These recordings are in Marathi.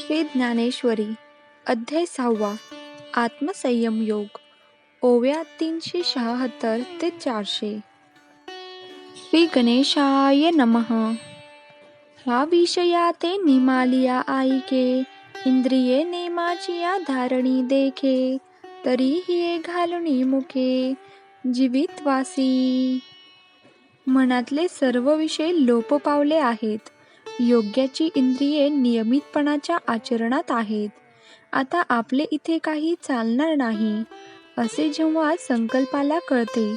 श्री ज्ञानेश्वरी अध्याय सहावा आत्मसंयम योग ओव्या तीनशे शहात्तर ते चारशे. श्री गणेशाय नमः. हा विषया ते निमालिया आईके इंद्रिये नेमाचिया धारणी देखे तरीही घालुनी मुखे जीवितवासी. मनातले सर्व विषय लोप पावले आहेत. योग्याची इंद्रिये नियमितपणाच्या आचरणात आहेत. आता आपले इथे काही चालणार नाही असे जेव्हा संकल्पाला कळते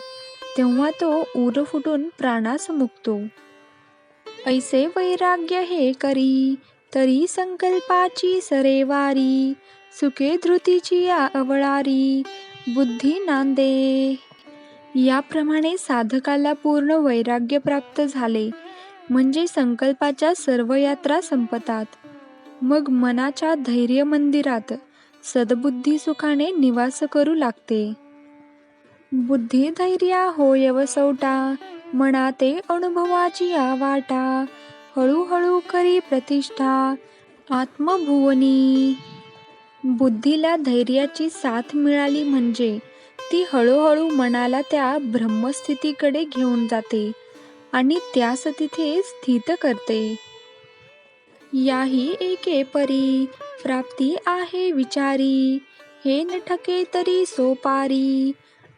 तेव्हा तो उर फुटून प्राणास मुक्तो. ऐसे वैराग्य हे करी तरी संकल्पाची सरेवारी सुखे धृतीची या अवळारी बुद्धी नांदे. याप्रमाणे साधकाला पूर्ण वैराग्य प्राप्त झाले म्हणजे संकल्पाच्या सर्व यात्रा संपतात. मग मनाच्या धैर्य मंदिरात सद्बुद्धी सुखाने निवास करू लागते. बुद्धी धैर्या होय वसवटा मनाते अनुभवाची वाटा हळूहळू करी प्रतिष्ठा आत्मभुवनी. बुद्धीला धैर्याची साथ मिळाली म्हणजे ती हळूहळू मनाला त्या ब्रह्मस्थितीकडे घेऊन जाते. आणि त्यास तिथे स्थित करते. याही एके परी प्राप्ती आहे विचारी हे न ठके तरी सोपारी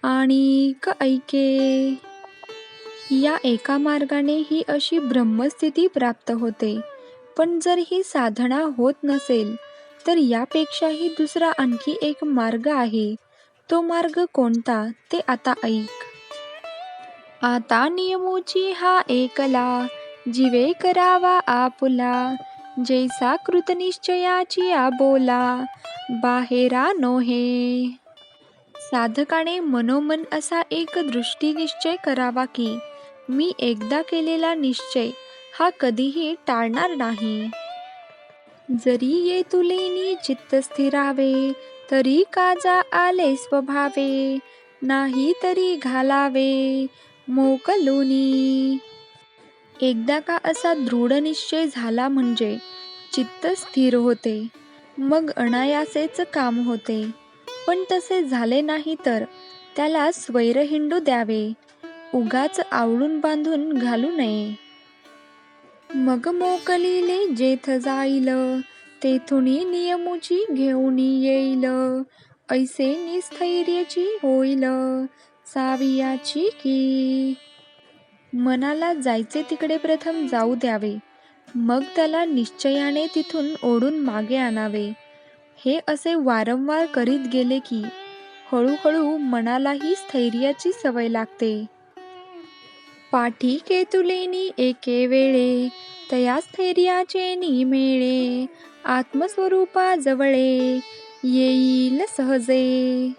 आणि क ऐके. या एका मार्गाने ही अशी ब्रह्मस्थिती प्राप्त होते. पण जर ही साधना होत नसेल तर यापेक्षाही दुसरा आणखी एक मार्ग आहे. तो मार्ग कोणता ते आता ऐक. आता नियमूची हा एकला जीवे करावा आपुला. जैसा कृतनिश्चयाची बोला बाहेरा नोहे. साधकाने मनोमन असा एक दृष्टी निश्चय करावा की मी एकदा केलेला निश्चय हा कधीही टाळणार नाही. जरी ये तुलेनी चित्त स्थिरावे तरी काजा आले स्वभावे नाही तरी घालावे. मोकलोनी. एकदा का असा दृढ निश्चय झाला म्हणजे चित्त स्थिर होते. मग अनायासेच काम होते. पण तसे झाले नाही तर त्याला स्वैरहिंडू द्यावे. उगाच आवडून बांधून घालू नये. मग मोकलीले जेथ जाईल तेथून नियमूची घेऊन येईल. ऐसे निस्थैर्याची होईल. सावियाची की? मनाला जायचे तिकडे प्रथम जाऊ द्यावे. मग त्याला निश्चयाने तिथून ओढून मागे आणावे. हे असे वारंवार करीत गेले की हळूहळू मनालाही स्थैर्याची सवय लागते. पाठी केतुलेनी एके वेळे तया स्थैर्याचे निमेळे आत्मस्वरूपा जवळे येईल सहजे.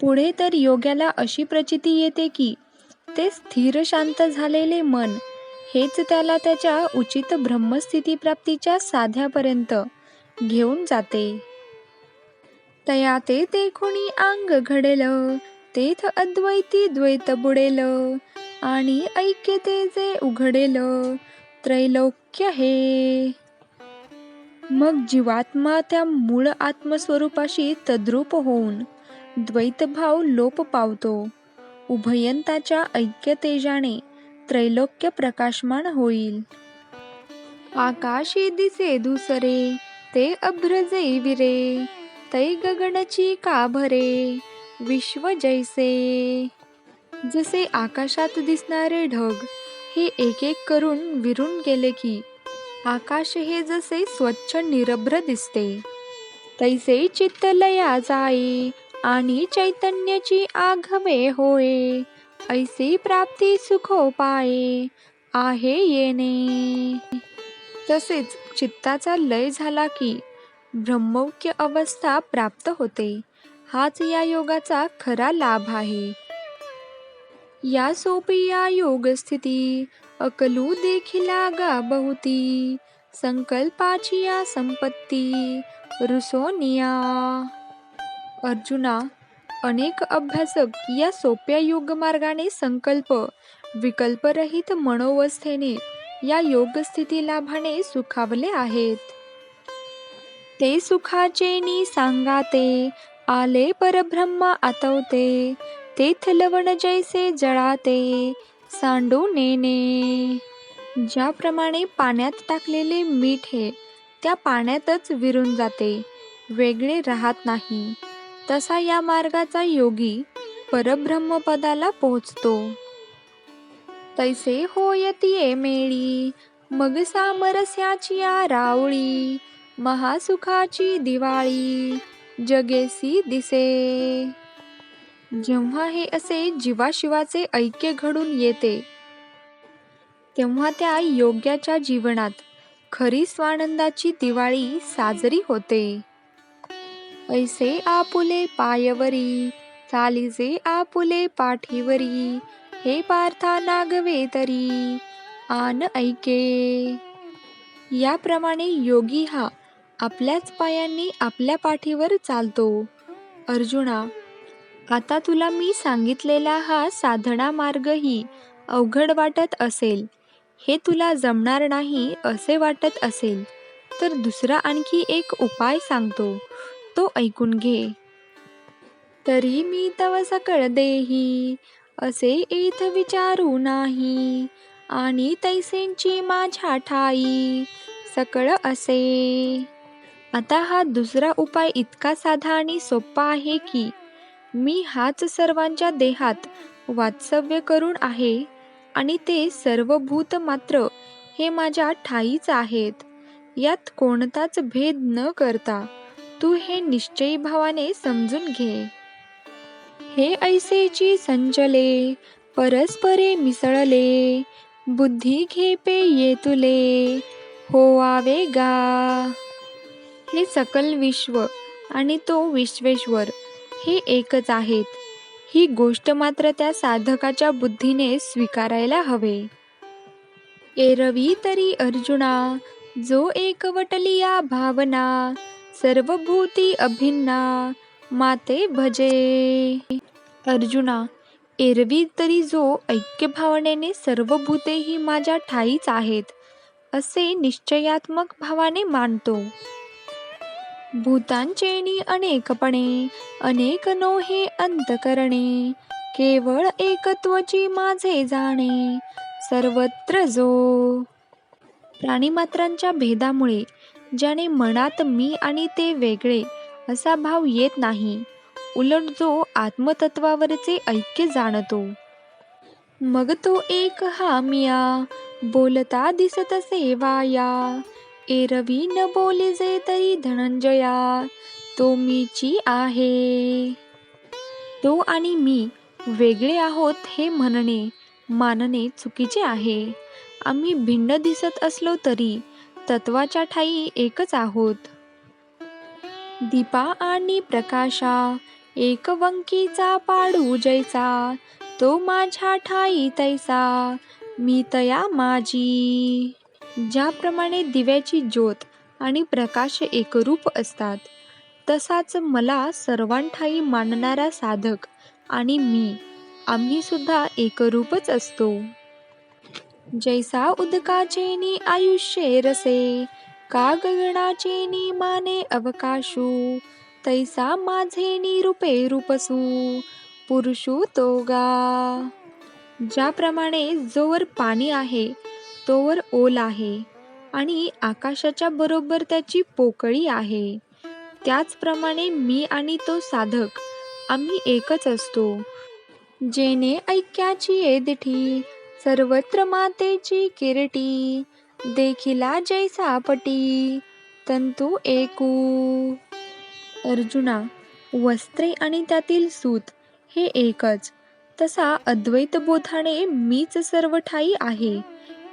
पुढे तर योग्याला अशी प्रचिती येते की ते स्थिर शांत झालेले मन हेच त्याला त्याच्या उचित ब्रह्मस्थिती प्राप्तीच्या साध्यापर्यंत घेऊन जाते. तया ते देखुणी अंग घडेल तेथ अद्वैती द्वैत बुडेल आणि ऐक्यते जे उघडेल त्रैलोक्य हे. मग जीवात्मा त्या मूळ आत्मस्वरूपाशी तद्रूप होऊन द्वैतभाव लोप पावतो. उभयंताच्या ऐक्यतेजाने त्रैलोक्य प्रकाशमान होईल. आकाशी दिसे दुसरे ते अभ्रजे विरे तै गगनची का भरे विश्व जैसे. जसे आकाशात दिसणारे ढग हे एक एक करून विरून गेले की आकाश हे जसे स्वच्छ निरभ्र दिसते. तैसे चित्तलया जाई आणि चैतन्याची आघवे होय. ऐसी प्राप्ती सुखोपाये आहे येणे. तसेच चित्ताचा लय झाला की ब्रह्मौक्य अवस्था प्राप्त होते. हाच या योगाचा खरा लाभ आहे. या सोपी या योग स्थिती अकलू देखिला गा बहुती. संकल्पाची या संपत्ती रुसोनिया अर्जुना अनेक अभ्यासक या सोप्या योगमार्गाने संकल्प विकल्परहित मनोवस्थेने या योगस्थिती लाभाने सुखावले आहेत. ते सुखाचे नि सांगाते आले परब्रह्म आतवते तेथ लवण जैसे जळाते सांडू नेने ज्याप्रमाणे पाण्यात टाकलेले मीठ हे त्या पाण्यातच विरून जाते वेगळे राहत नाही. तसा या मार्गाचा योगी परब्रह्मपदाला पोहोचतो. तैसे होयती मेळी मग सामरस्याची या रावळी महासुखाची दिवाळी जगेसी दिसे. जेव्हा हे असे जीवाशिवाचे ऐक्य घडून येते तेव्हा त्या योग्याच्या जीवनात खरी स्वानंदाची दिवाळी साजरी होते. ऐसे आपुले पायवरी चालीजे आपुले पाठीवरी हे पार्था नागवे तरी आन ऐके. याप्रमाणे योगी हा आपल्याच पायांनी आपल्या पाठीवर चालतो. अर्जुना आता तुला मी सांगितलेला हा साधना मार्गही अवघड वाटत असेल. हे तुला जमणार नाही असे वाटत असेल तर दुसरा आणखी एक उपाय सांगतो. तो ऐकून घे. तरी मी तव सकळ देही असे इथ विचारू नाही. आणि तैसेंची माझ्या ठाई सकळ असे. आता हा दुसरा उपाय इतका साधा आणि सोपा आहे की मी हाच सर्वांच्या देहात वास्तव्य करून आहे आणि ते सर्व भूत मात्र हे माझ्या ठाईच आहेत. यात कोणताच भेद न करता तू हे निश्चयी भावाने समजून घे. हे ऐसेची संचले परस्परे मिसळले बुद्धी घेपे ये तुले होवावे गा. हे सकल विश्व आणि तो विश्वेश्वर हे एकच आहेत. ही गोष्ट मात्र त्या साधकाच्या बुद्धीने स्वीकारायला हवे. एरवी तरी अर्जुना जो एकवटलिया भावना सर्वभूती अभिन्ना माते भजे. अर्जुना एरवी तरी जो ऐक्य भावनेने सर्व भूते ही माझ्या ठाईच आहेत असे निश्चयात्मक भावाने मानतो. भूतांचेनी अनेकपणे अनेक नो हे अंतकरणे केवळ एकत्वची माझे जाणे सर्वत्र जो. प्राणीमात्रांच्या भेदामुळे ज्याने मनात मी आणि ते वेगळे असा भाव येत नाही. उलट जो आत्मतत्वावरचे ऐक्य जाणतो. मग तो एक हा मिया बोलता दिसत सेवाया. एरवी न बोले जे तरी धनंजया तो मीची आहे. तो आणि मी वेगळे आहोत हे म्हणणे मानणे चुकीचे आहे. आम्ही भिन्न दिसत असलो तरी तत्वाच्या ठाई एकच आहोत. दीपा आणि प्रकाशा एकवंकीचा पाडू जैसा तो माझ्या ठाई तैसा मी तया माझी. ज्याप्रमाणे दिव्याची ज्योत आणि प्रकाश एकरूप असतात तसाच मला सर्वांठाई मानणारा साधक आणि मी आम्ही सुद्धा एकरूपच असतो. जैसा उदकाचे नि आयुष्ये रसे का गगनाचे नि माने अवकाशू तैसा माझे नि रूपे रूपसू पुरुषू तोगा। ज्याप्रमाणे जोवर पाणी आहे तोवर ओल आहे आणि आकाशाच्या बरोबर त्याची पोकळी आहे. त्याचप्रमाणे मी आणि तो साधक आम्ही एकच असतो. जेने ऐक्याची येदिठी सर्वत्र मातेची किरटी. देखिला जैसा पटी तंतू एकू. अर्जुना वस्त्रे आणि त्यातील सूत हे एकच. तसा अद्वैत बोधाने मीच सर्व ठाई आहे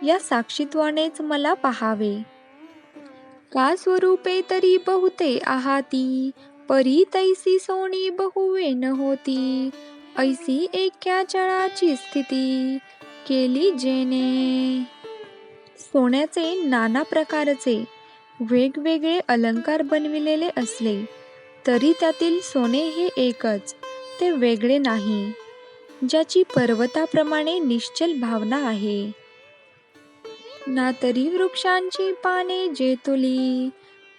या साक्षीत्वानेच मला पहावे. का स्वरूपे तरी बहुते आहाती परी तैसी सोनी बहुवे न होती ऐसी एक्या चळाची स्थिती केली जेने सोन्याचे नाना प्रकारचे वेगवेगळे अलंकार बनविलेले असले तरी त्यातील सोने हे एकच ते वेगळे नाही ज्याची पर्वताप्रमाणे निश्चल भावना आहे. ना तरी वृक्षांची पाने जेतुली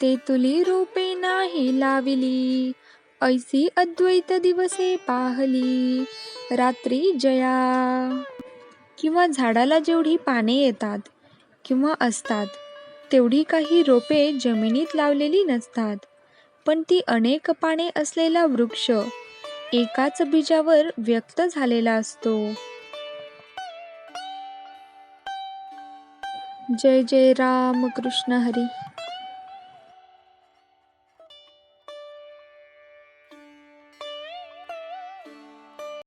ते तुली रूपे नाही लाविली ऐसी अद्वैत दिवसे पाहली रात्री जया. किंवा झाडाला जेवढी पाने येतात किंवा असतात तेवढी काही रोपे जमिनीत लावलेली नसतात. पण ती अनेक पाने असलेला वृक्ष एकाच बीजावर व्यक्त झालेला असतो. जय जय राम कृष्ण हरी.